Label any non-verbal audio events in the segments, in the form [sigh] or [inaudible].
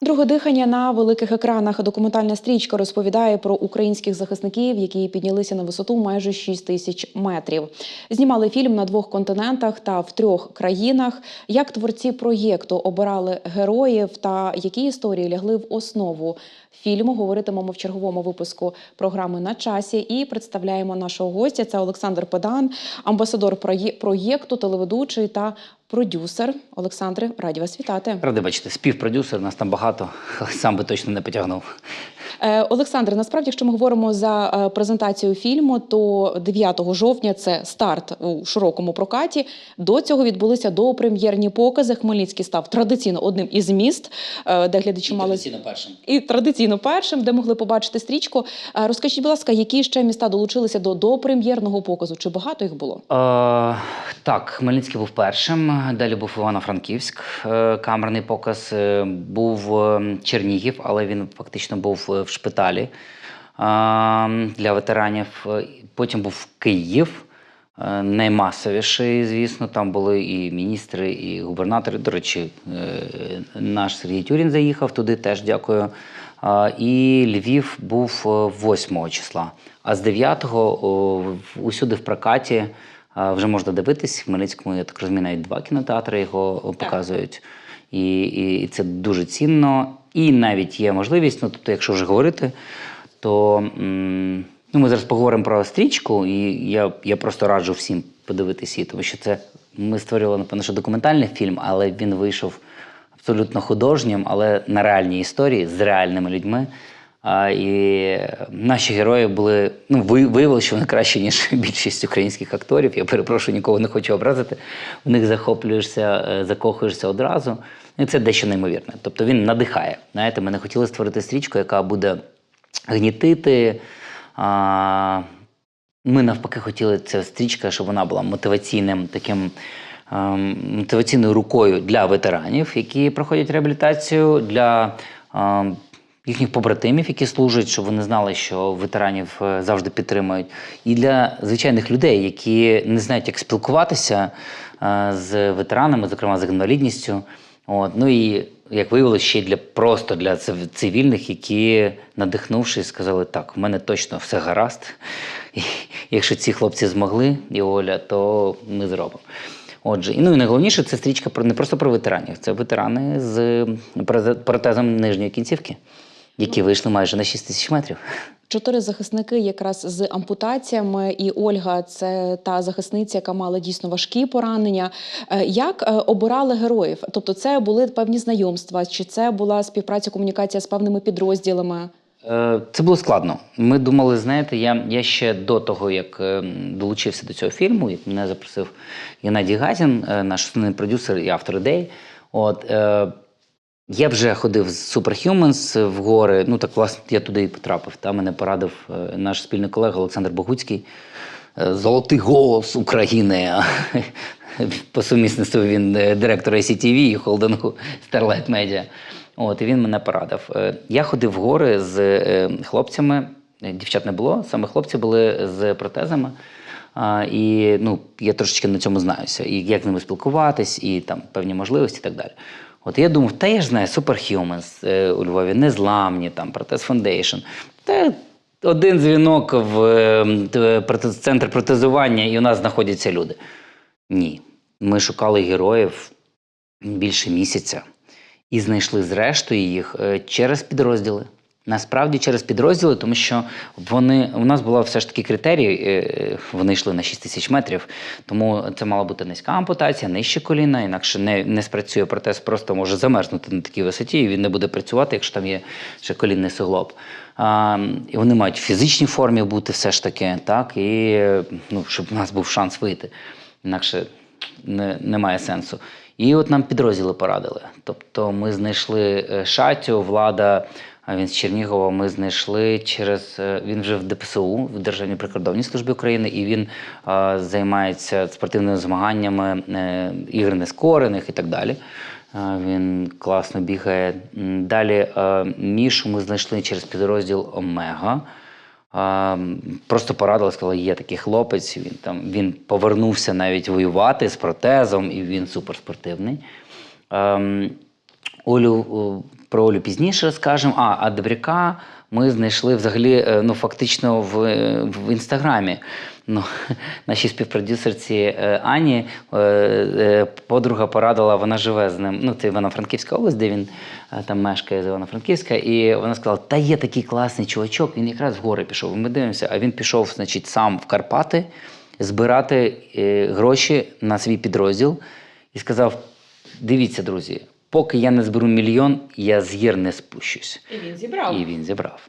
Друге дихання на великих екранах. Документальна стрічка розповідає про українських захисників, які піднялися на висоту майже 6 тисяч метрів. Знімали фільм на двох континентах та в трьох країнах. Як творці проєкту обирали героїв та які історії лягли в основу фільму, говоритимемо в черговому випуску програми на часі. І представляємо нашого гостя. Це Олександр Педан, амбасадор проєкту, телеведучий та продюсер. Олександре, раді вас вітати. Ради бачити, співпродюсер, нас там багато, сам би точно не потягнув. Е, Олександре, насправді, якщо ми говоримо за е, презентацію фільму, то 9 жовтня це старт у широкому прокаті. До цього відбулися допрем'єрні покази. Хмельницький став традиційно одним із міст, е, де глядачі мали першим. і традиційно першим, де могли побачити стрічку. Розкажіть, будь ласка, які ще міста долучилися до допрем'єрного показу? Чи багато їх було? Е, так, Хмельницький був першим, далі був Івано-Франківськ, камерний показ, був е, Чернігів, але він фактично був в шпиталі е, для ветеранів. Е, Потім був Київ. е, Наймасовіший, звісно, там були і міністри, і губернатори. До речі, е, наш Сергій Тюрін заїхав туди, теж дякую. І Львів був е, 8 числа. А з 9-го усюди в прокаті вже можна дивитись. В Хмельницькому, я так розумію, навіть два кінотеатри його показують. І, і, і це дуже цінно. І навіть є можливість, ну тобто, якщо вже говорити, то ну, ми зараз поговоримо про стрічку, і я, я просто раджу всім подивитися її, тому що це ми створювали, напевно, що документальний фільм, але він вийшов абсолютно художнім, але на реальній історії з реальними людьми. А, і наші герої були ну ви- виявили, що вони краще, ніж [laughs] більшість українських акторів. Я перепрошую, нікого не хочу образити. В них захоплюєшся, е, закохуєшся одразу. І це дещо неймовірне. Тобто він надихає. Знаєте, ми не хотіли створити стрічку, яка буде гнітити. А, ми навпаки хотіли ця стрічка, щоб вона була мотиваційним таким мотиваційною рукою для ветеранів, які проходять реабілітацію, для їхніх побратимів, які служать, щоб вони знали, що ветеранів е, завжди підтримують, і для звичайних людей, які не знають, як спілкуватися е, з ветеранами, зокрема з інвалідністю. От. Ну і як виявилося, ще для просто для цивільних, які, надихнувшись, сказали, так, в мене точно все гаразд. І якщо ці хлопці змогли, і Оля, то ми зробимо. Отже, ну і найголовніше, це стрічка про не просто про ветеранів, це ветерани з протезом нижньої кінцівки, які вийшли майже на 6 тисяч метрів. Чотири захисники якраз з ампутаціями, і Ольга це та захисниця, яка мала дійсно важкі поранення. Е, Як е, обирали героїв? Тобто, це були певні знайомства, чи це була співпраця, комунікація з певними підрозділами? Е, Це було складно. Ми думали, знаєте, я, я ще до того, як долучився до цього фільму, як мене запросив Геннадій Газін, наш основний продюсер і автор ідей. От, я вже ходив з Superhumans в гори. Ну так, власне, я туди і потрапив. Там мене порадив е, наш спільний колега Олександр Богуцький. Е, Золотий голос України. [laughs] По сумісництву він е, директор ICTV і холдингу Starlight Media. От, і він мене порадив. Я ходив в гори з хлопцями, дівчат не було, саме хлопці були з протезами. І ну, я трошечки на цьому знаюся. І як з ними спілкуватись, і там певні можливості і так далі. От я думав, та я ж знаю Superhumans е, у Львові, незламні, там, Протез Foundation. Та один дзвінок в е, м, центр протезування, і у нас знаходяться люди. Ні. Ми шукали героїв більше місяця і знайшли зрештою їх е, через підрозділи. Насправді через підрозділи, тому що вони у нас була все ж таки критерій, е, вони йшли на 6 тисяч метрів, тому це мала бути низька ампутація, нижче коліна, інакше не, не спрацює протез, просто може замерзнути на такій висоті, і він не буде працювати, якщо там є ще колінний суглоб. А, і вони мають в фізичній формі бути все ж таки, так, і ну, щоб у нас був шанс вийти. Інакше не, немає сенсу. І от нам підрозділи порадили. Тобто ми знайшли е, Шатю, влада, він з Чернігова. Ми знайшли через е, він вже в ДПСУ, в Державній прикордонній службі України, і він е, займається спортивними змаганнями е, ігор нескорених і так далі. Е, Він класно бігає. Далі е, Мішу ми знайшли через підрозділ Омега. М, Просто порадила, сказала, є такий хлопець. Він там він повернувся навіть воювати з протезом, і він суперспортивний. Ем, Олю про Олю пізніше розкажемо. А, а Добряка ми знайшли взагалі е, ну, фактично в, е, в інстаграмі. Ну, [laughs] нашій співпродюсерці е, Ані е, е, подруга порадила, вона живе з ним. Ну, це Івано-Франківська область, де він е, там мешкає з Івано-Франківська. І вона сказала: та є такий класний чувачок, він якраз в гори пішов. Ми дивимося, а він пішов, значить, сам в Карпати збирати е, гроші на свій підрозділ і сказав: дивіться, друзі, поки я не зберу мільйон, я з гір не спущусь. І він зібрав. І він зібрав.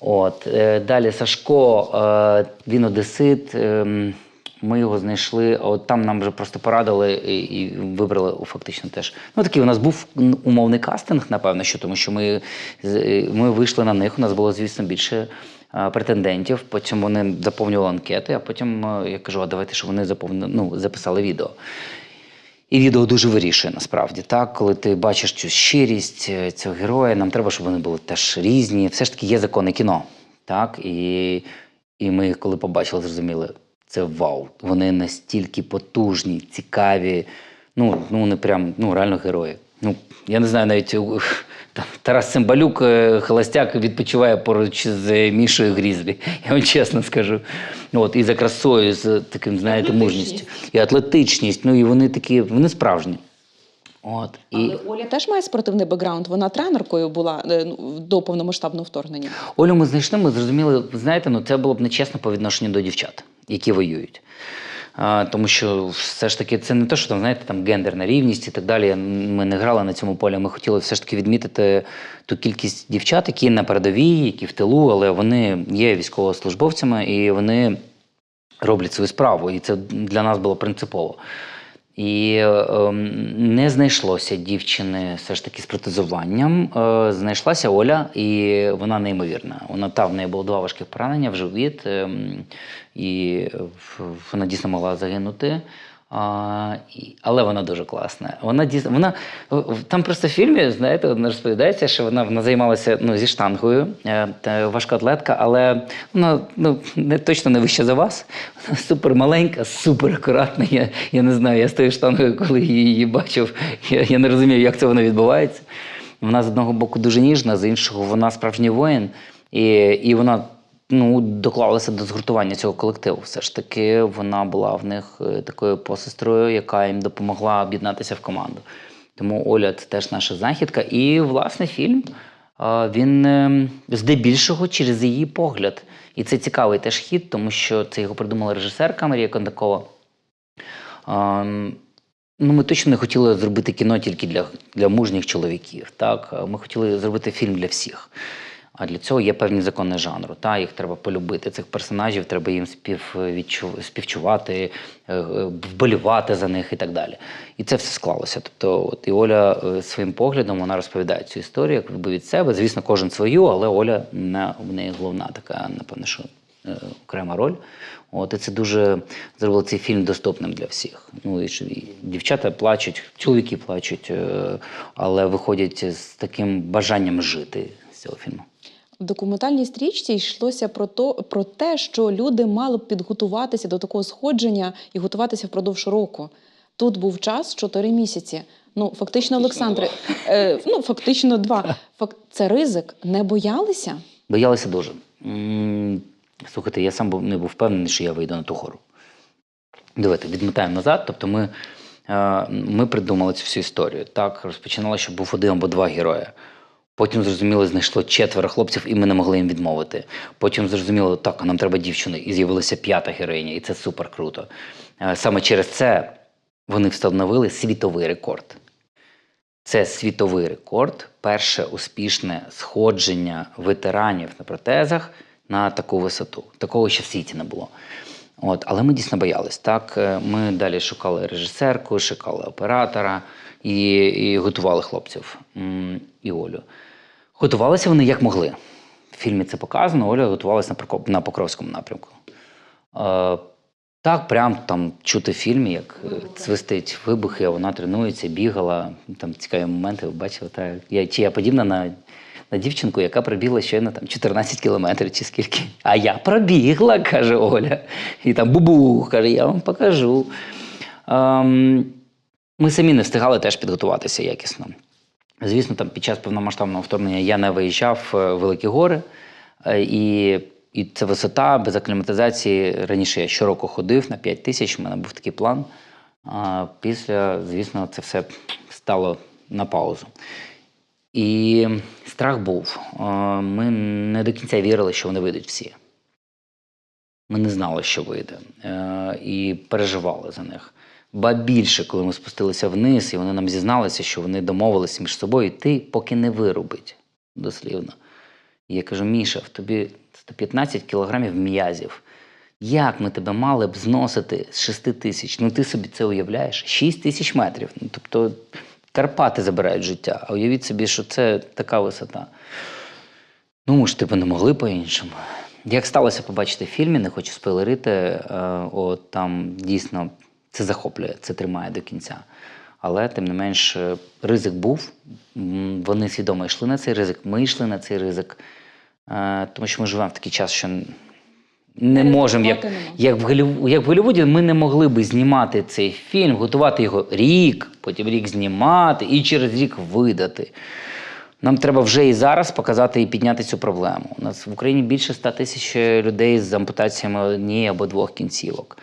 От, е, далі Сашко, е, він одесит. ем, Ми його знайшли. От там нам вже просто порадили і, і вибрали фактично теж. Ну такий у нас був умовний кастинг, напевно, що тому що ми, е, ми вийшли на них. У нас було, звісно, більше е, претендентів. Потім вони заповнювали анкети, а потім е, я кажу, а давайте, щоб вони заповнили, ну, записали відео. І відео дуже вирішує насправді. Так, коли ти бачиш цю щирість е, цього героя, нам треба, щоб вони були теж різні. Все ж таки є закони кіно. Так, і, і ми, коли побачили, зрозуміли, це вау. Вони настільки потужні, цікаві. Ну, ну не прям ну, реально герої. Ну, я не знаю, навіть [laughs] там, Тарас Цимбалюк, е, холостяк, відпочиває поруч з Мішою Грізлі. Я вам чесно скажу. От, і за красою, з таким, знаєте, мужністю. І атлетичність. Ну і вони такі, вони справжні. От, і... Але Оля теж має спортивний бекграунд. Вона тренеркою була е, ну, до повномасштабного вторгнення. Олю ми знайшли, ми зрозуміли, знаєте, ну це було б нечесно по відношенню до дівчат, які воюють. Тому що все ж таки це не те, що там, знаєте, там гендерна рівність і так далі. Ми не грали на цьому полі. Ми хотіли все ж таки відмітити ту кількість дівчат, які на передовій, які в тилу, але вони є військовослужбовцями і вони роблять свою справу. І це для нас було принципово. І е, не знайшлося дівчини все ж таки з протезуванням. Е, знайшлася Оля, і вона неймовірна. Вона та в неї було два важких поранення в живіт, е, і вона дійсно могла загинути. А, але вона дуже класна. Вона дійсно вона там просто в фільмі, знаєте, вона розповідається, що вона, вона займалася ну, зі штангою, е, та важкоатлетка, але вона ну, не точно не вища за вас. Вона супер маленька, супер акуратна. Я, я не знаю, я з тою штангою, коли її, бачив, я, я не розумію, як це воно відбувається. Вона з одного боку дуже ніжна, з іншого вона справжній воїн, і, і вона ну, доклалася до згуртування цього колективу. Все ж таки, вона була в них е, такою посестрою, яка їм допомогла об'єднатися в команду. Тому Оля це теж наша знахідка. І, власне, фільм він е, здебільшого через її погляд. І це цікавий теж хід, тому що це його придумала режисерка Марія Кондакова. Ну, ми точно не хотіли зробити кіно тільки для, для мужніх чоловіків. Так? Ми хотіли зробити фільм для всіх. А для цього є певні закони жанру. Та? Їх треба полюбити. Цих персонажів треба їм співчувати, е, е, вболівати за них і так далі. І це все склалося. Тобто, от і Оля е, своїм поглядом вона розповідає цю історію, як від себе. Звісно, кожен свою, але Оля не, в неї головна така, напевно, що окрема роль. От і це дуже зробило цей фільм доступним для всіх. Ну і дівчата плачуть, чоловіки плачуть, але виходять з таким бажанням жити з цього фільму. В документальній стрічці йшлося про то про те, що люди мали б підготуватися до такого сходження і готуватися впродовж року. Тут був час 4 місяці. Ну фактично, Олександре, е, ну фактично два. Фак... Це ризик. Не боялися? Боялися дуже. Слухайте, я сам був, не був впевнений, що я вийду на ту гору. Давайте відмотаємо назад. Тобто ми, е, ми придумали цю всю історію. Так, розпочинали, що був один або два герої. Потім зрозуміло, знайшло четверо хлопців, і ми не могли їм відмовити. Потім зрозуміло, так, нам треба дівчини, і з'явилася п'ята героїня, і це супер круто. Е, Саме через це вони встановили світовий рекорд. Це світовий рекорд, перше успішне сходження ветеранів на протезах на таку висоту. Такого ще в світі не було. От, але ми дійсно боялись. Так, Е, ми далі шукали режисерку, шукали оператора і, і готували хлопців і Олю. Готувалися вони як могли. В фільмі це показано. Оля готувалася на, Покровському напрямку. Е, так, прям там чути в фільмі, як е, свистить вибухи, а вона тренується, бігала. Там цікаві моменти, ви бачили. Так. Я, чи я подібна на, на дівчинку, яка пробігла щойно там 14 кілометрів чи скільки. А я пробігла, каже Оля. І там бубу, каже, я вам покажу. Ем, ми самі не встигали теж підготуватися якісно. Звісно, там під час повномасштабного вторгнення я не виїжджав е, в Великі Гори. Е, І, і це висота без акліматизації. Раніше я щороку ходив на 5 тисяч, у мене був такий план. А після, звісно, це все стало на паузу. І страх був. Е, Ми не до кінця вірили, що вони вийдуть всі. Ми не знали, що вийде, і переживали за них. Ба більше, коли ми спустилися вниз, і вони нам зізналися, що вони домовилися між собою йти, поки не вирубить, дослівно. І я кажу: Міша, в тобі 115 кілограмів м'язів. Як ми тебе мали б зносити з 6 тисяч? Ну ти собі це уявляєш? 6 тисяч метрів. Ну, тобто Карпати забирають життя. А уявіть собі, що це така висота. Ну, ж типу не могли по-іншому. Як сталося побачити в фільмі, не хочу спойлерити, е, от там дійсно це захоплює, це тримає до кінця. Але тим не менш, е, ризик був. Вони свідомо йшли на цей ризик, ми йшли на цей ризик. Е, Тому що ми живемо в такий час, що не можемо, як, як, в як в Голлівуді, ми не могли би знімати цей фільм, готувати його рік, потім рік знімати і через рік видати. Нам треба вже і зараз показати і підняти цю проблему. У нас в Україні більше 100 тисяч людей з ампутаціями однієї або двох кінцівок.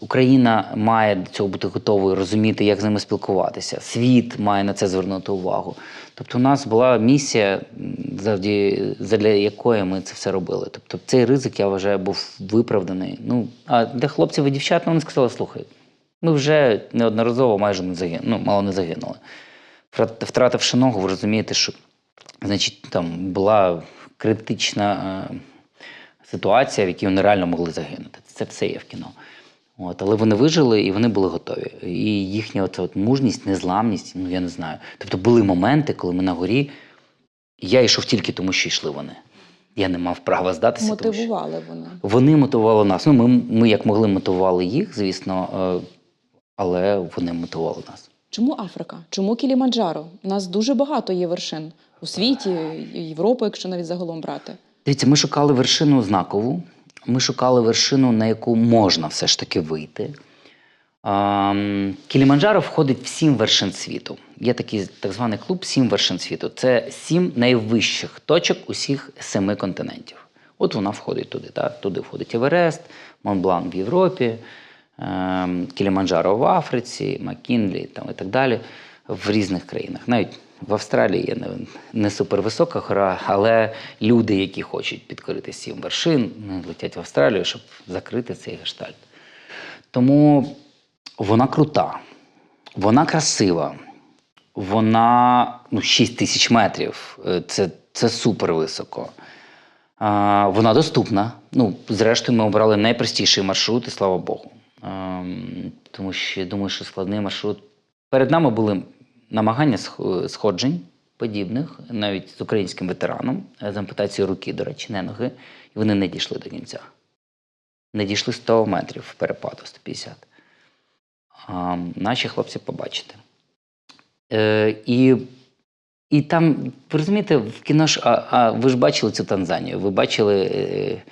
Україна має до цього бути готовою розуміти, як з ними спілкуватися. Світ має на це звернути увагу. Тобто, у нас була місія, м, задля якої ми це все робили. Тобто, цей ризик, я вважаю, був виправданий. Ну а для хлопців і дівчат вони сказали: слухай, ми вже неодноразово майже не загинули, ну, мало не загинули. Втративши ногу, ви розумієте, що значить, там була критична е, ситуація, в якій вони реально могли загинути. Це все є в кіно. От, але вони вижили і вони були готові. І їхня оця от мужність, незламність, ну я не знаю. Тобто були моменти, коли ми на горі, я йшов тільки тому, що йшли вони. Я не мав права здатися. тому що- Мотивували вони. вони мотивували нас. Ну, ми, ми як могли мотивували їх, звісно, е, але вони мотивували нас. Чому Африка? Чому Кіліманджаро? У нас дуже багато є вершин у світі, і Європу, якщо навіть загалом брати. Дивіться, ми шукали вершину знакову. Ми шукали вершину, на яку можна все ж таки вийти. Кіліманджаро входить в сім вершин світу. Є такий так званий клуб сім вершин світу. Це сім найвищих точок усіх семи континентів. От вона входить туди. Так? Туди входить Еверест, Монблан в Європі, ем, Кіліманджаро в Африці, Макінлі там, і так далі в різних країнах. Навіть в Австралії є не, не супервисока гора, але люди, які хочуть підкорити сім вершин, летять в Австралію, щоб закрити цей гештальт. Тому вона крута, вона красива, вона ну, 6 тисяч метрів. Е, Це, це супер високо. А, вона доступна. Ну, зрештою, ми обрали найпростіший маршрут, і слава Богу. Ем, тому що я думаю, що складний маршрут. Перед нами були намагання сходжень подібних, навіть з українським ветераном, е, з ампутацією руки, до речі, не ноги, і вони не дійшли до кінця. Не дійшли 100 метрів перепаду 150. А, наші хлопці побачите. Е, і, і там, ви розумієте, в кіно ж, а, а ви ж бачили цю Танзанію, ви бачили е,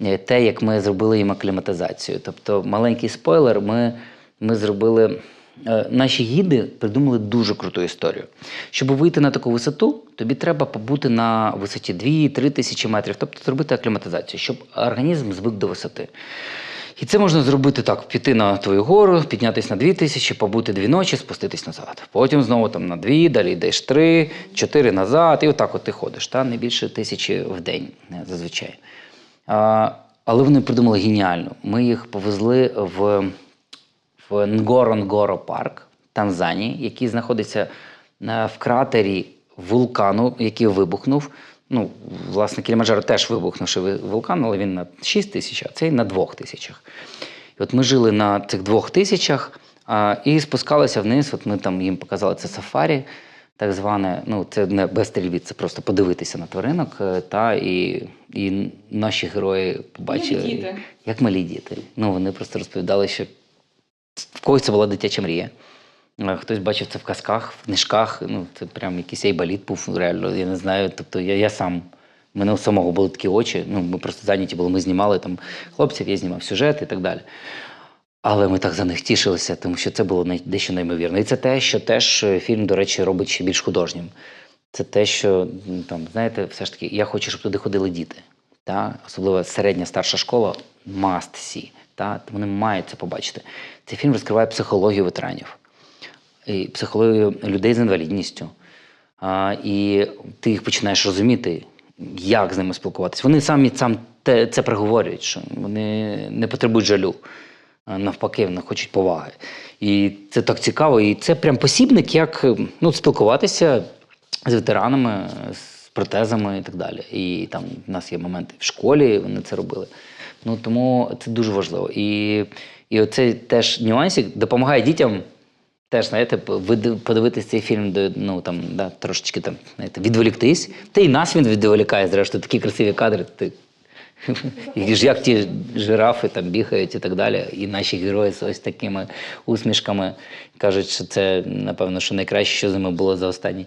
е, те, як ми зробили їм акліматизацію. Тобто, маленький спойлер, ми, ми зробили. Е, Наші гіди придумали дуже круту історію. Щоб вийти на таку висоту, тобі треба побути на висоті 2-3 тисячі метрів, тобто зробити акліматизацію, щоб організм звик до висоти. І це можна зробити так: піти на твою гору, піднятися на 2 тисячі, побути дві ночі, спуститись назад. Потім знову там на дві, далі йдеш три, чотири назад, і отак от ти ходиш, та? не більше тисячі в день е, зазвичай. А, але вони придумали геніально. Ми їх повезли в, в Нгоро-Нгоро парк Танзанії, який знаходиться е, в кратері вулкану, який вибухнув. Ну, власне, Кілімаджаро теж вибухнувши вулкан, але він на 6 тисяч, а цей на 2 тисячах. І от ми жили на цих двох тисячах а, і спускалися вниз. От ми там їм показали це сафарі, так зване. Ну, це не без стрільбіт, це просто подивитися на тваринок. е, Та, і, і наші герої побачили. Як малі діти. Ну, вони просто розповідали, що в когось це була дитяча мрія. Е, Хтось бачив це в казках, в книжках. Ну, це прям якийсь айболіт був реально. Я не знаю. Тобто я, я сам. У мене у самого були такі очі. Ну, ми просто зайняті були, ми знімали там хлопців, я знімав сюжет і так далі. Але ми так за них тішилися, тому що це було дещо неймовірно. І це те, що теж е, фільм, до речі, робить ще більш художнім. Це те, що там, знаєте, все ж таки, я хочу, щоб туди ходили діти. Та? Особливо середня старша школа must see. Та? Вони мають це побачити. Цей фільм розкриває психологію ветеранів і психологію людей з інвалідністю. А, і ти їх починаєш розуміти, як з ними спілкуватися. Вони самі сам те, це проговорюють, що вони не потребують жалю. Навпаки, вони хочуть поваги. І це так цікаво. І це прям посібник, як ну, спілкуватися з ветеранами, з протезами і так далі. І там в нас є моменти в школі, вони це робили. Ну тому це дуже важливо. І, і оцей теж нюансик допомагає дітям теж, знаєте, подивитись цей фільм, ну там да, трошечки там, знаєте, відволіктись. Та і нас він відволікає, зрештою, такі красиві кадри. Ти, [laughs] ж як ті жирафи там бігають і так далі. І наші герої з ось такими усмішками кажуть, що це, напевно, що найкраще, що з ними було за останні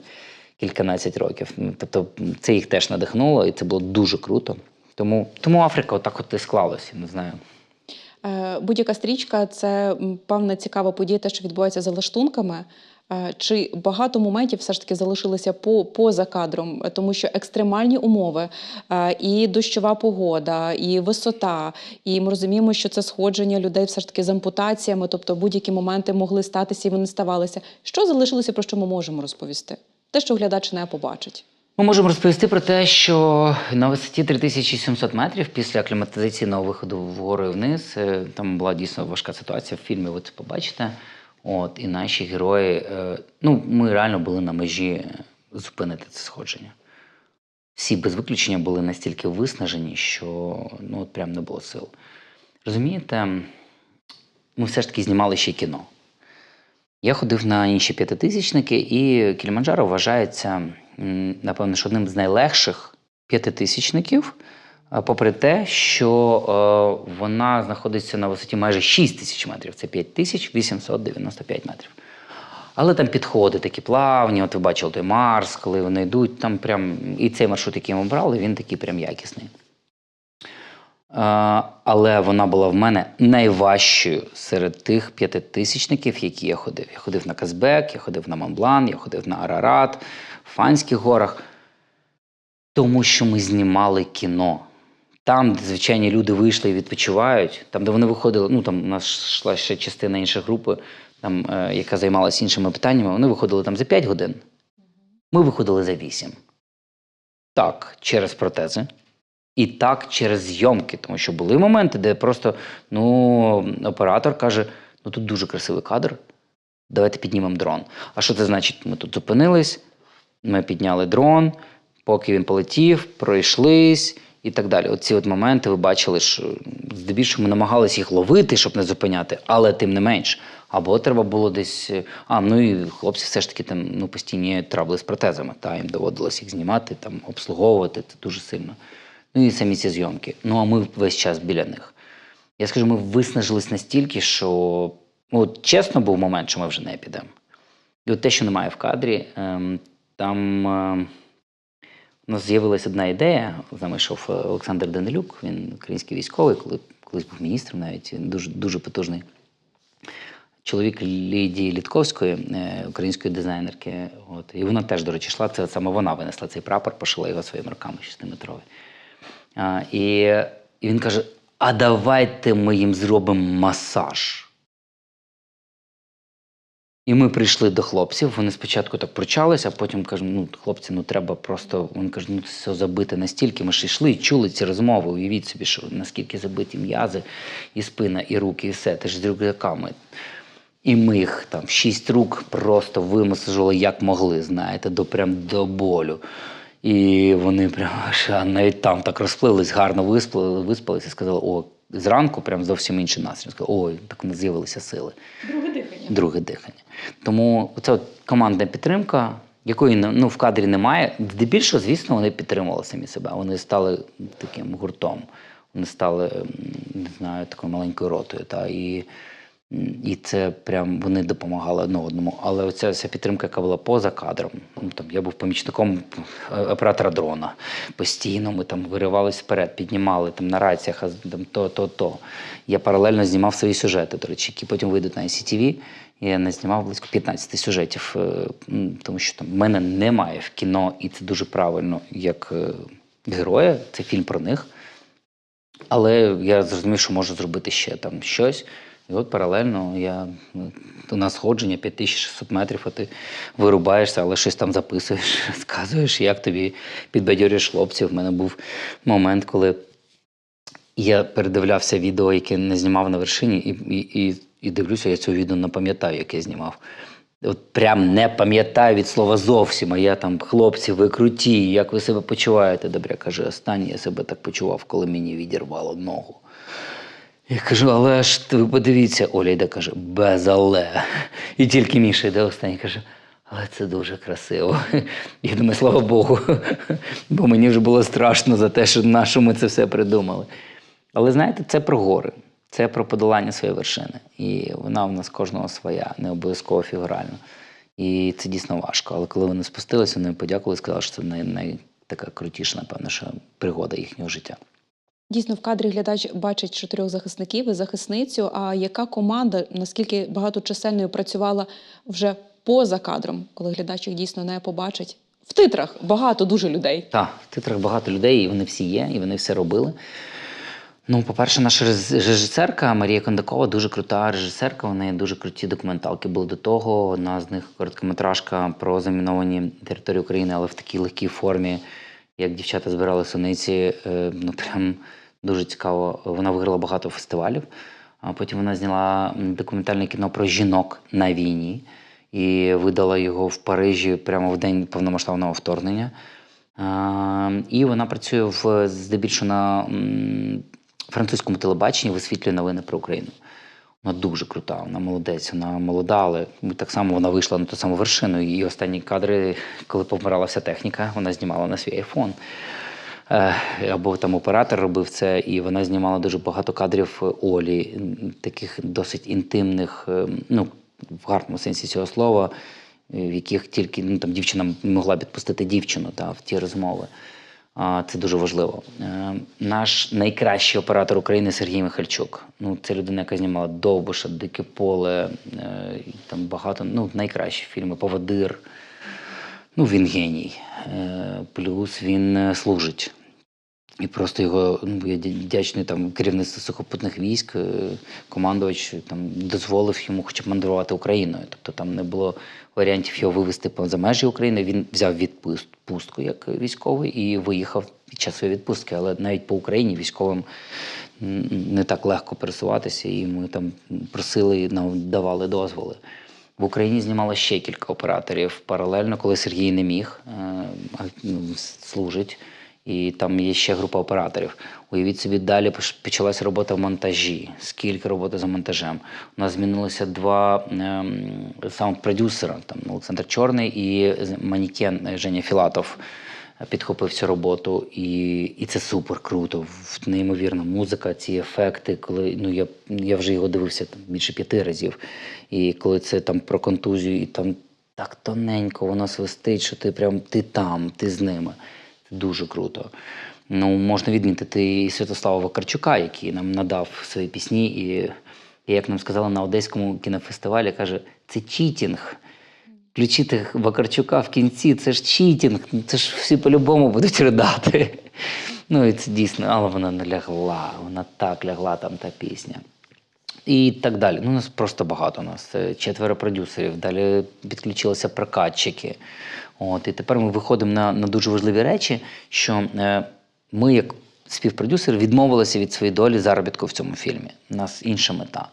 кільканадцять років. Тобто це їх теж надихнуло, і це було дуже круто. Тому, тому Африка отак от і склалася, не знаю. Е, Будь-яка стрічка це певна цікава подія, те, що відбувається за лаштунками. Е, Чи багато моментів все ж таки залишилися по, поза кадром, тому що екстремальні умови, е, і дощова погода, і висота, і ми розуміємо, що це сходження людей все ж таки з ампутаціями, тобто будь-які моменти могли статися і вони ставалися. Що залишилося, про що ми можемо розповісти? Те, що глядач не побачить. Ми можемо розповісти про те, що на висоті 3700 метрів після акліматизаційного виходу вгору і вниз е, там була дійсно важка ситуація. В фільмі ви це побачите. От, і наші герої, е, ну, ми реально були на межі зупинити це сходження. Всі без виключення були настільки виснажені, що ну, от прям не було сил. Розумієте, ми все ж таки знімали ще кіно. Я ходив на інші п'ятитисячники, і Кіліманджаро вважається, напевно, що одним з найлегших п'ятитисячників, попри те, що е, вона знаходиться на висоті майже 6 тисяч метрів, це 5895 метрів. Але там підходи такі плавні, от ви бачили той Марс, коли вони йдуть, там прям і цей маршрут, який ми брали, він такий прям якісний. Але вона була в мене найважчою серед тих п'ятитисячників, які я ходив. Я ходив на Казбек, я ходив на Монблан, я ходив на Арарат, в Фанських горах, тому що ми знімали кіно. Там, де звичайні люди вийшли і відпочивають, там, де вони виходили, ну там у нас йшла ще частина іншої групи, там, е, яка займалася іншими питаннями, вони виходили там за 5 годин. Ми виходили за 8. Так, через протези. І так через зйомки, тому що були моменти, де просто ну, оператор каже: ну тут дуже красивий кадр, давайте піднімемо дрон. А що це значить? Ми тут зупинились, ми підняли дрон, поки він полетів, пройшлись і так далі. Оці от моменти ви бачили, що здебільшого ми намагалися їх ловити, щоб не зупиняти, але тим не менш. Або треба було десь. А, ну і хлопці все ж таки там ну, постійні трабли з протезами. Та їм доводилось їх знімати, там, обслуговувати це дуже сильно. Ну і самі ці зйомки. Ну а ми весь час біля них. Я скажу, ми виснажились настільки, що ну, от чесно був момент, що ми вже не підемо. І от те, що немає в кадрі, ем, там е, у нас з'явилася одна ідея. З нами йшов е, Олександр Данилюк, він український військовий, коли колись був міністром, навіть дуже, дуже потужний. Чоловік Лідії Літковської, е, української дизайнерки. От. І вона теж, до речі, йшла. Це саме вона винесла цей прапор, пошила його своїми руками 6-метровий. І, і він каже: а давайте ми їм зробимо масаж. І ми прийшли до хлопців. Вони спочатку так пручалися, а потім кажуть, ну, хлопці, ну треба просто. Вони кажуть, ну все забите настільки. Ми ж йшли і чули ці розмови. Уявіть собі, що наскільки забиті м'язи, і спина, і руки, і все. Ти ж з рюкзаками. І ми їх там шість рук просто вимасажували як могли, знаєте, до прям до болю. І вони прям аж навіть там так розплились, гарно виспали, виспались і сказали, о, зранку прям зовсім інший настрій. Сказали, ой, так нас з'явилися сили. Друге дихання. Друге дихання. Тому це командна підтримка, якої ну, в кадрі немає. Здебільшого, звісно, вони підтримували самі себе. Вони стали таким гуртом. Вони стали, не знаю, такою маленькою ротою. Та, і І це прям вони допомагали одне одному. Але оця вся підтримка, яка була поза кадром. Ну, там, я був помічником оператора дрона. Постійно ми там виривались вперед, піднімали там, на раціях, там, то, то, то. Я паралельно знімав свої сюжети, до речі, які потім вийдуть на ICTV. Я не знімав близько 15 сюжетів, е, тому що там в мене немає в кіно, і це дуже правильно, як е, героя. Це фільм про них. Але я зрозумів, що можу зробити ще там щось. І от паралельно я нас сходження 5600 метрів, а ти вирубаєшся, але щось там записуєш, [laughs] сказуєш, як тобі підбадьорюєш хлопців. У мене був момент, коли я передивлявся відео, яке не знімав на вершині, і, і, і, і дивлюся, я цього відео не пам'ятаю, яке знімав. От прям не пам'ятаю від слова зовсім. А я там, хлопці, ви круті, як ви себе почуваєте? Добре, каже, останнє я себе так почував, коли мені відірвало ногу. Я кажу, але ж ви подивіться, Оля йде каже, без але. І тільки Міша йде останній каже, але це дуже красиво. Я думаю, слава Богу. Бо мені вже було страшно за те, що на що ми це все придумали. Але знаєте, це про гори, це про подолання своєї вершини. І вона в нас кожного своя, не обов'язково фігурально. І це дійсно важко. Але коли вони спустилися, вони подякували і сказали, що це най, най, така крутіша, напевно, що пригода їхнього життя. Дійсно, в кадрі глядач бачить чотирьох захисників і захисницю. А яка команда, наскільки багаточисельною працювала вже поза кадром, коли глядач їх дійсно не побачить? В титрах багато дуже людей. Так, в титрах багато людей, і вони всі є, і вони все робили. Ну, по-перше, наша режисерка Марія Кондакова дуже крута режисерка. У неї дуже круті документалки були до того. Одна з них короткометражка про заміновані території України, але в такій легкій формі, як дівчата збирали суниці. Е, Ну, прям дуже цікаво. Вона виграла багато фестивалів. А потім вона зняла документальне кіно про жінок на війні і видала його в Парижі прямо в день повномасштабного вторгнення. І вона працює в здебільшого на французькому телебаченні, висвітлює новини про Україну. Вона дуже крута, вона молодець, вона молода, але так само вона вийшла на ту саму вершину. І останні кадри, коли помирала вся техніка, вона знімала на свій айфон. Е, Або там оператор робив це, і вона знімала дуже багато кадрів Олі, таких досить інтимних, е, ну, в гарному сенсі цього слова, е, в яких тільки ну, там, дівчина могла підпустити дівчину та, в ті розмови. Це дуже важливо. Е, Наш найкращий оператор України Сергій Михальчук. Ну, це людина, яка знімала Довбуша, Дике поле, е, там багато, ну, найкращі фільми, Поводир. Ну, він геній. Е, Плюс він е, служить. І просто його ну, я дя- вдячний там керівництву сухопутних військ, е, командувач там дозволив йому хоча б мандрувати Україною. Тобто там не було варіантів його вивезти поза межі України. Він взяв відпустку як військовий і виїхав під час своєї відпустки. Але навіть по Україні військовим не так легко пересуватися, і ми там просили, нам давали дозволи. В Україні знімало ще кілька операторів паралельно, коли Сергій не міг, е, ну, служить. І там є ще група операторів. Уявіть собі, далі почалася робота в монтажі. Скільки роботи за монтажем? У нас змінилося два ем, саунд-продюсера, там Олександр Чорний і манікен е, Женя Філатов підхопив цю роботу, і, і це супер круто. Неймовірна музика, ці ефекти. Коли ну я, я вже його дивився там більше п'яти разів. І коли це там про контузію, і там так тоненько воно свистить, що ти прям ти там, ти з ними. Дуже круто. Ну, можна відмітити і Святослава Вакарчука, який нам надав свої пісні, і, як нам сказали на Одеському кінофестивалі, каже, це читінг. Включити Вакарчука в кінці, це ж читінг, це ж всі по-любому будуть ридати. Ну і це дійсно, але вона не лягла, вона так лягла там та пісня. І так далі. Ну, у нас просто багато. У нас е, четверо продюсерів, далі підключилися прокатчики. От, і тепер ми виходимо на, на дуже важливі речі, що е, ми, як співпродюсери, відмовилися від своєї долі заробітку в цьому фільмі. У нас інша мета.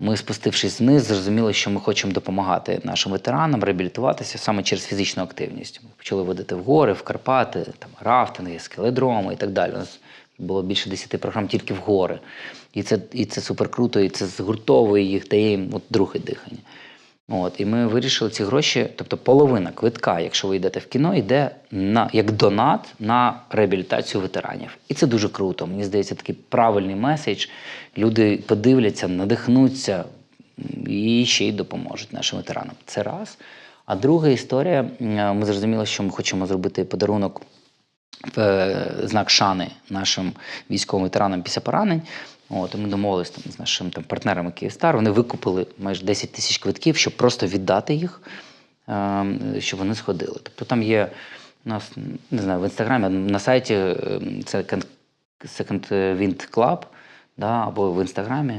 Ми, спустившись вниз, зрозуміли, що ми хочемо допомагати нашим ветеранам реабілітуватися саме через фізичну активність. Ми почали водити в гори, в Карпати, там рафтинги, скеледроми і так далі. У нас було більше 10 програм тільки в гори. І це, і це супер круто, і це згуртовує їх, дає їм от друге дихання. От, і ми вирішили ці гроші, тобто половина квитка, якщо ви йдете в кіно, йде на як донат на реабілітацію ветеранів. І це дуже круто. Мені здається, такий правильний меседж. Люди подивляться, надихнуться, і ще й допоможуть нашим ветеранам. Це раз. А друга історія, ми зрозуміли, що ми хочемо зробити подарунок в е, знак шани нашим військовим ветеранам після поранень. От, і ми домовилися з нашими там, партнерами Київстар. Вони викупили майже 10 тисяч квитків, щоб просто віддати їх, е, щоб вони сходили. Тобто там є у нас, не знаю, в інстаграмі на сайті е, це Second- Second Wind Club, да, або в інстаграмі.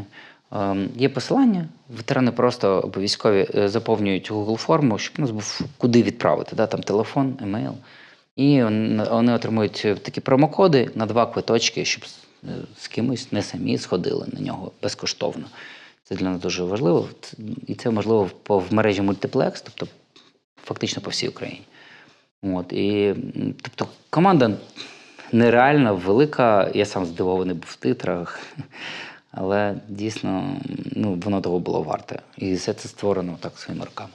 е, Є посилання, ветерани просто або військові е, заповнюють Google форму, щоб у нас був куди відправити. Да, там телефон, емейл. І вони отримують такі промокоди на два квиточки, щоб з- е, кимось не самі сходили на нього безкоштовно. Це для нас дуже важливо. І це можливо в, мережі мультиплекс, тобто фактично по всій Україні. От, і, тобто команда нереально велика. Я сам здивований був в титрах, але дійсно ну, воно того було варте. І все це створено так своїми руками.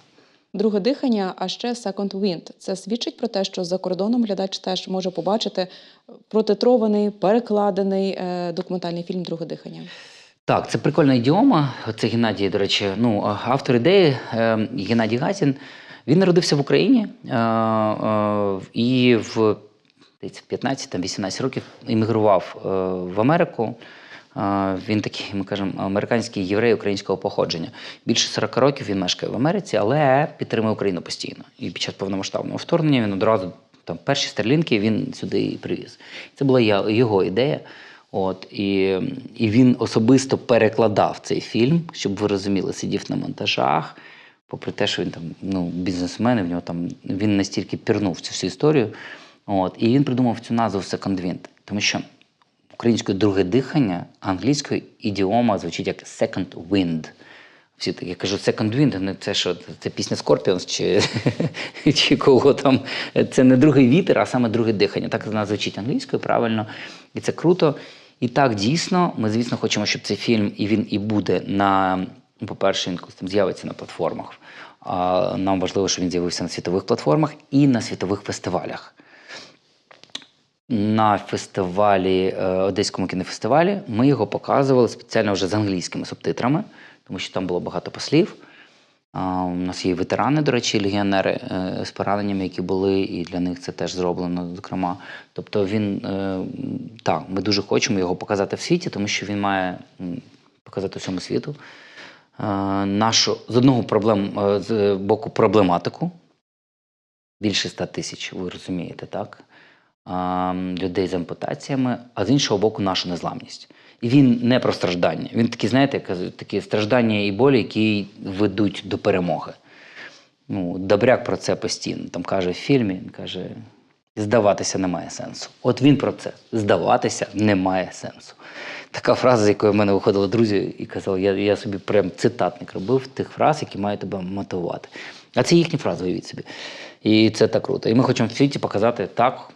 Друге дихання, а ще Second Wind. Це свідчить про те, що за кордоном глядач теж може побачити протитрований, перекладений е, документальний фільм Друге дихання. Так, це прикольна ідіома. Це Геннадій, до речі, ну, автор ідеї е, Геннадій Гатін. Він народився в Україні е, і в десь 15-18 років іммігрував в Америку. Він такий, ми кажемо, американський єврей українського походження. Більше 40 років він мешкає в Америці, але підтримує Україну постійно. І під час повномасштабного вторгнення він одразу там перші старлінки він сюди і привіз. Це була його ідея. От, і, і він особисто перекладав цей фільм, щоб ви розуміли, сидів на монтажах. Попри те, що він там ну, бізнесмен, в нього там він настільки пірнув цю всю історію. От, і він придумав цю назву Second Wind, тому що українською друге дихання, а англійською ідіома звучить як Second Wind. Всі такі, я кажу, Second Wind, не це що, це пісня Scorpions чи, [laughs] чи кого там. Це не другий вітер, а саме друге дихання. Так вона звучить англійською, правильно. І це круто. І так, дійсно, ми, звісно, хочемо, щоб цей фільм і він і буде на, ну, по-перше, він там з'явиться на платформах. Нам важливо, щоб він з'явився на світових платформах і на світових фестивалях. На фестивалі, е, Одеському кінофестивалі, ми його показували спеціально вже з англійськими субтитрами, тому що там було багато послів. У нас є ветерани, до речі, легіонери е, з пораненнями, які були, і для них це теж зроблено, зокрема. Тобто він е, так, ми дуже хочемо його показати в світі, тому що він має показати всьому світу нашу з одного проблем, з боку проблематику. Більше 100 тисяч, ви розумієте, так? Людей з ампутаціями, а з іншого боку, нашу незламність. І він не про страждання. Він такі, знаєте, такі страждання і болі, які ведуть до перемоги. Ну, Добряк про це постійно. Там каже в фільмі, він каже: здаватися немає сенсу. От він про це. Здаватися немає сенсу. Така фраза, з якої в мене виходили друзі і казали, я, я собі прям цитатник робив тих фраз, які мають тебе мотивувати. А це їхні фрази, уявіть собі. І це так круто. І ми хочемо в світі показати так.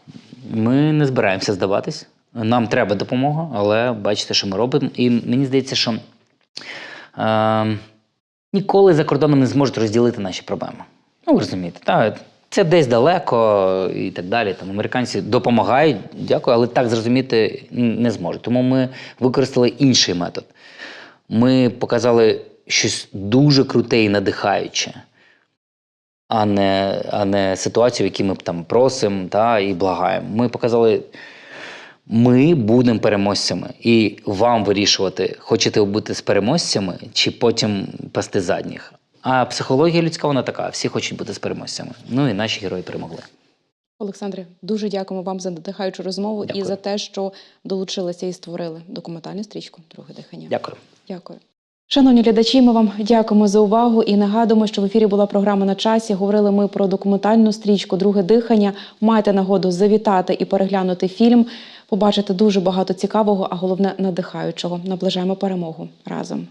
Ми не збираємося здаватись. Нам треба допомога, але бачите, що ми робимо. І мені здається, що е, ніколи за кордоном не зможуть розділити наші проблеми. Ну, ви розумієте, так, це десь далеко і так далі. Там американці допомагають, дякую, але так зрозуміти не зможуть. Тому ми використали інший метод. Ми показали щось дуже круте і надихаюче, а не, а не ситуацію, в якій ми там просимо та, і благаємо. Ми показали. Ми будемо переможцями, і вам вирішувати, хочете ви бути з переможцями, чи потім пасти задніх. А психологія людська вона така: всі хочуть бути з переможцями. Ну і наші герої перемогли. Олександре, дуже дякуємо вам за надихаючу розмову Дякую. і за те, що долучилися і створили документальну стрічку Друге дихання. Дякую. Дякую. Шановні глядачі, ми вам дякуємо за увагу і нагадуємо, що в ефірі була програма на часі. Говорили ми про документальну стрічку Друге дихання. Маєте нагоду завітати і переглянути фільм, побачити дуже багато цікавого, а головне надихаючого. Наближаємо перемогу разом.